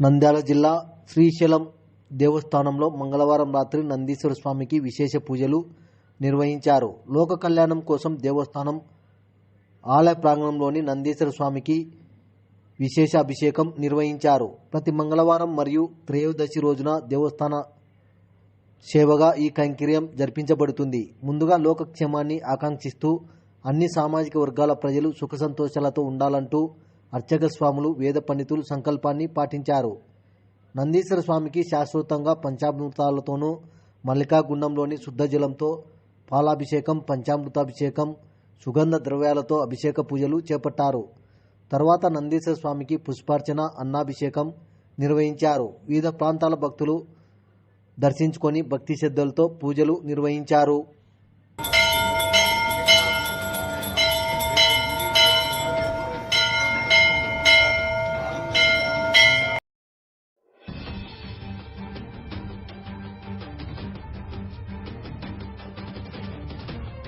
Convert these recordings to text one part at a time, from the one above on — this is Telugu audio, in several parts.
నంద్యాల జిల్లా శ్రీశైలం దేవస్థానంలో మంగళవారం రాత్రి నందీశ్వర స్వామికి విశేష పూజలు నిర్వహించారు. లోక కళ్యాణం కోసం దేవస్థానం ఆలయ ప్రాంగణంలోని నందీశ్వర స్వామికి విశేష అభిషేకం నిర్వహించారు. ప్రతి మంగళవారం మరియు త్రయోదశి రోజున దేవస్థాన సేవగా ఈ కైంకర్యం జరిపించబడుతుంది. ముందుగా లోకక్షేమాన్ని ఆకాంక్షిస్తూ అన్ని సామాజిక వర్గాల ప్రజలు సుఖ సంతోషాలతో ఉండాలంటూ అర్చక స్వాములు వేద పండితులు సంకల్పాన్ని పాటించారు. నందీశ్వర స్వామికి శాశ్వతంగా పంచామృతాలతోనూ మల్లికాగుండంలోని శుద్ధ జలంతో పాలాభిషేకం పంచామృతాభిషేకం సుగంధ ద్రవ్యాలతో అభిషేక పూజలు చేపట్టారు. తర్వాత నందీశ్వర స్వామికి పుష్పార్చన అన్నాభిషేకం నిర్వహించారు. వివిధ ప్రాంతాల భక్తులు దర్శించుకొని భక్తి శ్రద్ధలతో పూజలు నిర్వహించారు.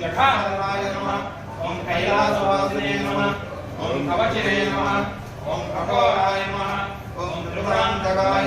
జఠాధరాయ నమ ఓం కైలాసవాసినే నమ ఓం కవచినే నమ ఓం ఖగోరాయ నమ ఓం త్రిపురాంతకాయ